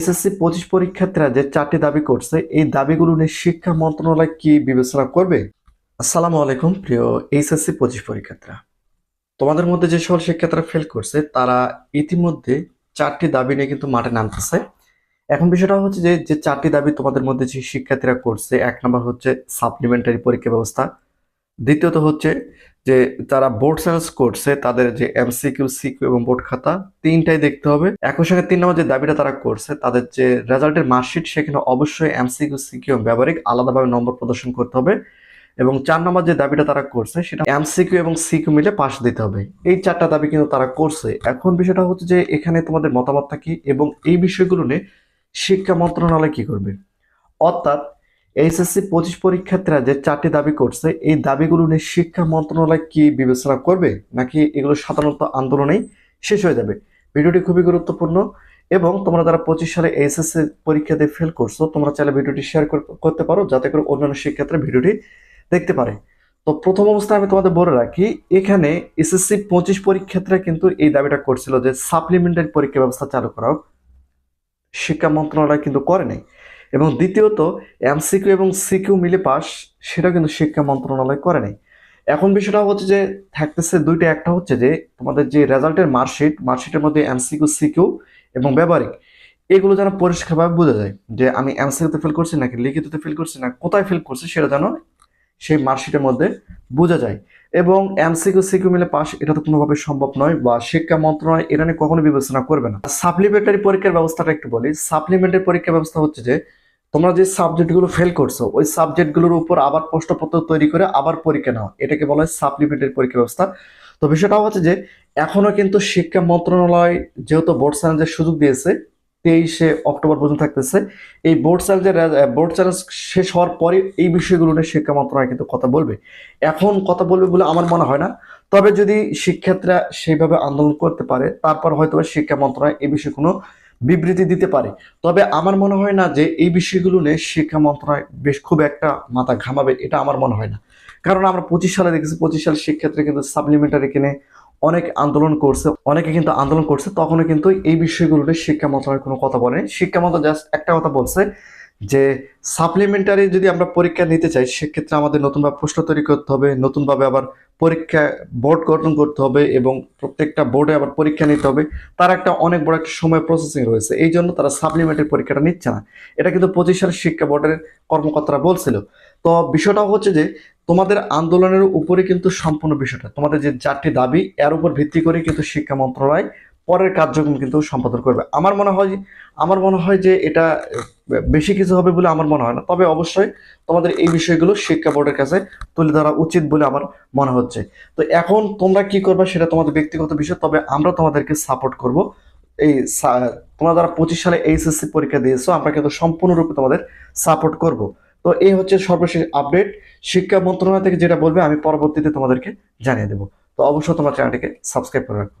SSC পঁচিশ পরীক্ষার্থীরা যে চারটি দাবি করছে, এই দাবিগুলো নিয়ে শিক্ষা মন্ত্রণালয় কি বিবেচনা করবে? আসসালামু আলাইকুম, প্রিয় এইচএসসি পঁচিশ পরীক্ষার্থীরা। তোমাদের মধ্যে যে সকল শিক্ষার্থীরা ফেল করছে, তারা ইতিমধ্যে চারটি দাবি নিয়ে কিন্তু মাঠে নামতেছে। এখন বিষয়টা হচ্ছে যে যে চারটি দাবি তোমাদের মধ্যে যে শিক্ষার্থীরা করছে, এক নম্বর হচ্ছে সাপ্লিমেন্টারি পরীক্ষা ব্যবস্থা দ্বিতীয়ত হচ্ছে যে তারা বোর্ড সায়েন্স করছে, তাদের যে এমসিকিউ, সিকিউ এবং বোর্ড খাতা তিনটাই দেখতে হবে। একই সঙ্গে তিন নম্বর যে দাবিটা তারা করছে, তাদের যে রেজাল্টের মার্কশিট, সেখানে অবশ্যই এমসিকিউ, সিকিউ ব্যবহারিক আলাদাভাবে নম্বর প্রদর্শন করতে হবে। এবং চার নম্বর যে দাবিটা তারা করছে, সেটা এমসিকিউ এবং সিকিউ মিলে পাশ দিতে হবে। এই চারটা দাবি কিন্তু তারা করছে। এখন বিষয়টা হচ্ছে যে এখানে তোমাদের মতামতটা কি? এবং এই বিষয়গুলো নিয়ে শিক্ষা মন্ত্রণালয় কি করবে? অর্থাৎ এইচএসসি পঁচিশ পরীক্ষার্থীরা যে চারটি দাবি করছে, এই দাবিগুলো নিয়ে শিক্ষা মন্ত্রণালয় কি বিবেচনা করবে, নাকি এগুলো সাধারণত আন্দোলনেই শেষ হয়ে যাবে? ভিডিওটি খুবই গুরুত্বপূর্ণ এবং তোমরা যারা পঁচিশ সালে এইচএসসি পরীক্ষাতে ফেল করছ, তোমরা চাইলে ভিডিওটি শেয়ার করতে পারো, যাতে করে অন্যান্য শিক্ষার্থীরা ভিডিওটি দেখতে পারে। তো প্রথম অবস্থায় আমি তোমাদের বলে রাখি, এখানে এসএসসি পঁচিশ পরীক্ষার্থীরা কিন্তু এই দাবিটা করছিল যে সাপ্লিমেন্টারি পরীক্ষা ব্যবস্থা চালু করা শিক্ষা মন্ত্রণালয় কিন্তু করে নাই। এবং দ্বিতীয়ত এমসিকিউ এবং সিকিউ মিলে পাস সেটা কিন্তু শিক্ষা মন্ত্রণালয় করে নাই। এখন বিষয়টা হচ্ছে যে থাকতেছে দুইটা একটা হচ্ছে যে তোমাদের যে রেজাল্টের মার্কশিট মার্কশিটের মধ্যে এমসিকিউ সিকিউ এবং ব্যবহারিক এগুলো যেন পরিষ্কারভাবে বোঝা যায় যে আমি এমসিকিউতে ফেল করছি নাকি লিখিততে ফেল করছি না কোথায় ফেল করছি সেটা যেন সেই মার্কশিটের মধ্যে বোঝা যায়। এবং এমসিকিউ সিকিউ মিলে পাস এটা তো কোনোভাবে সম্ভব নয় বা শিক্ষা মন্ত্রণালয় এটা নিয়ে কখনো বিবেচনা করবে না। সাপ্লিমেন্টারি পরীক্ষার ব্যবস্থাটা একটু বলি। সাপ্লিমেন্টারি পরীক্ষা ব্যবস্থা হচ্ছে যে তোমরা যে সাবজেক্টগুলো ফেল করছ, ওই সাবজেক্টগুলোর উপর আবার প্রশ্নপত্র তৈরি করে আবার পরীক্ষা নেওয়া এটাকে বলা হয় সাপ্লিমেন্টারি পরীক্ষা ব্যবস্থা। তো বিষয়টা হচ্ছে যে, এখনও কিন্তু শিক্ষা মন্ত্রণালয় যেহেতু বোর্ড চ্যালেঞ্জের সুযোগ দিয়েছে, তেইশে অক্টোবর পর্যন্ত থাকতেছে, এই বোর্ড চ্যালেঞ্জের বোর্ড চ্যালেঞ্জ শেষ হওয়ার পরে এই বিষয়গুলো নিয়ে শিক্ষা মন্ত্রণালয় কিন্তু কথা বলবে। এখন কথা বলবে বলে আমার মনে হয় না। তবে যদি শিক্ষার্থীরা সেইভাবে আন্দোলন করতে পারে, তারপর হয়তো শিক্ষা মন্ত্রণালয় এই বিষয়ে কোনো বিবৃতি দিতে পারে। তবে আমার মনে হয় না যে এই বিষয়গুলো নিয়ে শিক্ষা মন্ত্রণালয় বেশ খুব একটা মাথা ঘামাবে, এটা আমার মনে হয় না। কারণ আমরা পঁচিশ সালে দেখেছি, পঁচিশ সালে শিক্ষেত্রে কিন্তু সাপ্লিমেন্টারি কিনে অনেক আন্দোলন করছে, অনেকে কিন্তু আন্দোলন করছে, তখনও কিন্তু এই বিষয়গুলো নিয়ে শিক্ষা মন্ত্রণালয় কোনো কথা বলেনি। শিক্ষা মন্ত্রণালয় জাস্ট একটা কথা বলছে যে সাপ্লিমেন্টারি যদি আমরা পরীক্ষা নিতে চাই, সেক্ষেত্রে আমাদের নতুনভাবে প্রশ্ন তৈরি করতে হবে, নতুনভাবে আবার পরীক্ষা বোর্ড গঠন করতে হবে এবং প্রত্যেকটা বোর্ডে আবার পরীক্ষা নিতে হবে। তার একটা অনেক বড় একটা সময় প্রসেসিং রয়েছে। এই জন্য তারা সাপ্লিমেন্টারি পরীক্ষাটা নিচ্ছে না। এটা কিন্তু পঁচিশ সালের শিক্ষা বোর্ডের কর্মকর্তারা বলছিল। তো বিষয়টা হচ্ছে যে, তোমাদের আন্দোলনের উপরে কিন্তু সম্পূর্ণ বিষয়টা। তোমাদের যে চারটি দাবি, এর উপর ভিত্তি করে কিন্তু শিক্ষা মন্ত্রণালয় পরের কার্যক্রম কিন্তু সম্পাদন করবে। আমার মনে হয়, আমার মনে হয় যে এটা বেশি কিছু হবে বলে আমার মনে হয় না। তবে অবশ্যই তোমাদের এই বিষয়গুলো শিক্ষা বোর্ডের কাছে তুলে ধরা উচিত বলে আমার মনে হচ্ছে। তো এখন তোমরা কি করবে সেটা তোমাদের ব্যক্তিগত বিষয়, তবে আমরা তোমাদেরকে সাপোর্ট করব। এই তোমরা যারা পঁচিশ সালে এইচএসসি পরীক্ষা দিয়েছ, আমরা কিন্তু সম্পূর্ণরূপে তোমাদের সাপোর্ট করব। তো এই হচ্ছে সর্বশেষ আপডেট শিক্ষা মন্ত্রণালয় থেকে যেটা বলবে, আমি পরবর্তীতে তোমাদেরকে জানিয়ে দেবো। তো অবশ্যই তোমার চ্যানেলটিকে সাবস্ক্রাইব করে রাখো।